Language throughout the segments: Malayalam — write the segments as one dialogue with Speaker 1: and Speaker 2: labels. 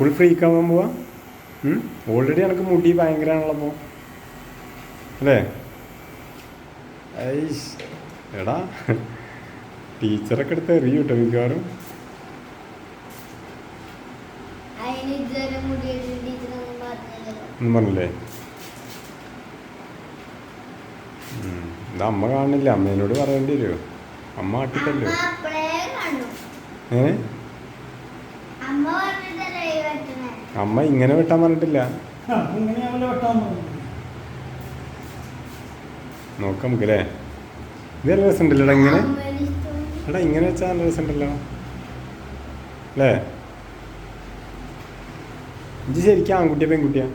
Speaker 1: ഫുൾ ഫ്രീ ഫ്രീക്കാവാൻ പോവാ? ഓൾറെഡി എനിക്ക് മുടി ഭയങ്കരമാണല്ലോ അല്ലേ? ഐസ്. എടാ ടീച്ചറൊക്കെ എടുത്ത് എറിയും കേട്ടോ മിക്കവാറും. ഒന്നും പറഞ്ഞില്ലേ. ഇത് അമ്മ കാണില്ല. അമ്മേനോട് പറയേണ്ടി വരുമോ അമ്മ ആട്ടിട്ടല്ലോ ഏ
Speaker 2: അമ്മ പറഞ്ഞിട്ടല്ലേ ഈ വെട്ടണേ
Speaker 1: അമ്മ ഇങ്ങനെ വെട്ടാൻ പറഞ്ഞിട്ടില്ല. നോക്കാം നമുക്ക് അല്ലേ ഇത് നല്ല രസമുണ്ടല്ലോ ഇങ്ങനെ? എടാ ഇങ്ങനെ വെച്ചാൽ നല്ല രസമുണ്ടല്ലോ. അല്ലേ? ഇത് ശരിക്കും ആൺകുട്ടിയാ പെൺകുട്ടിയാ?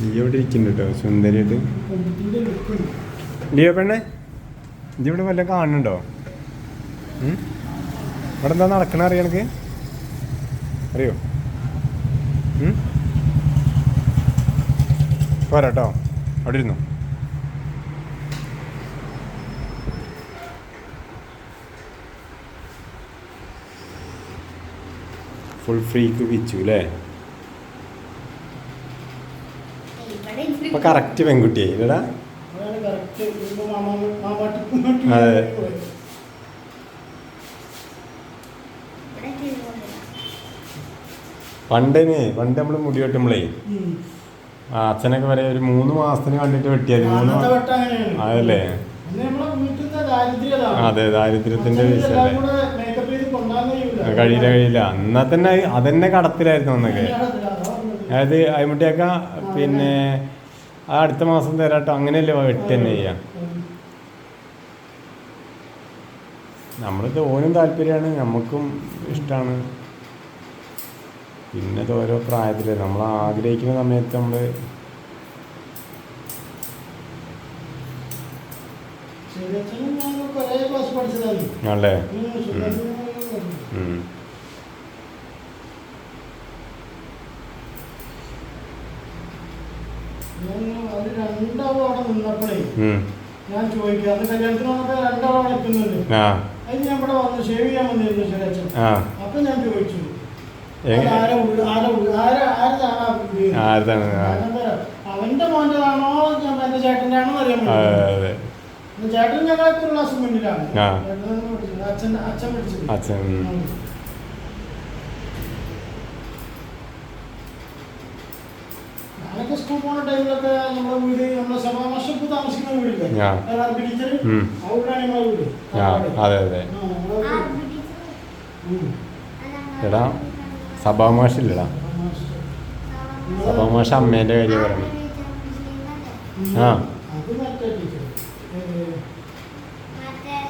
Speaker 1: നീ ഇവിടെ ഇരിക്കുന്നുണ്ട് കേട്ടോ സുന്ദരിയായിട്ട്. ലിയോ പെണ്ണെ ഇത് ഇവിടെ വല്ല കാണുന്നുണ്ടോ? ഉം? ഇവിടെ എന്താ നടക്കണ അറിയണക്ക് അറിയോ? ഉം? പോരാ കേട്ടോ അവിടെ ഇരുന്നു. ഫുൾ ഫ്രീക്ക് വിച്ചു അല്ലേ
Speaker 2: ഇവിടെ
Speaker 1: ഇപ്പൊ കറക്റ്റ് പെൺകുട്ടിയായി
Speaker 3: മാമാട്ടിക്കും
Speaker 1: അതെ. പണ്ടേനെ പണ്ട് നമ്മൾ മുടി വെട്ടുമ്പളേ. അച്ഛനൊക്കെ വരെ ഒരു മൂന്ന് മാസത്തിന് കണ്ടിട്ട് വെട്ടിയത് മൂന്ന്. അതല്ലേ? അതെ ദാരിദ്ര്യത്തിന്റെ വിഷയല്ലേ. കഴിയില്ല കഴിയില്ല. എന്നാ തന്നെ അതന്നെ കടത്തിലായിരുന്നു അന്നൊക്കെ. അതായത് അയമുട്ടിയൊക്കെ പിന്നെ ആ അടുത്ത മാസം തരാട്ടോ. അങ്ങനെയല്ലേ വെട്ടി തന്നെ ചെയ്യാം. നമ്മളിത് ഓനും താല്പര്യമാണ് നമുക്കും ഇഷ്ടമാണ് പിന്നെ ഇത് ഓരോ പ്രായത്തിൽ നമ്മൾ ആഗ്രഹിക്കുന്ന സമയത്ത് നമ്മൾ അല്ലേ.
Speaker 3: ഞാൻ ചോദിക്കാം കല്യാണത്തിന് വന്നപ്പോ
Speaker 1: ആ.
Speaker 3: അതിന് ഞാൻ ഇവിടെ വന്ന് ഷേവ് ചെയ്യാൻ വന്നിരുന്നു ശരിയച്ഛൻ
Speaker 1: ആ.
Speaker 3: ആരതാണ് അവന്റെ മോന്റെതാണോ എന്റെ ചേട്ടന്റെ ആണോ അറിയാൻ
Speaker 1: അതെ.
Speaker 3: ചേട്ടൻ. ചേട്ടൻ പഠിച്ചത്. അച്ഛൻ അച്ഛൻ പഠിച്ചത്
Speaker 1: അച്ഛൻ.
Speaker 3: ഞാനൊക്കെ സ്കൂൾ പോണ ടൈമിലൊക്കെ നമ്മുടെ വീട് നമ്മുടെ സഭാമാഷപ്പ് താമസിക്കുന്ന വീടില്ലേ? ടീച്ചർ
Speaker 1: ഉം.
Speaker 3: ആ വീട്.
Speaker 1: അതെ അതെ. എടാ. സഭാമാഷില്ലടാ സഭാമാഷ അമ്മേന്റെ കാര്യം പറയണം ആ.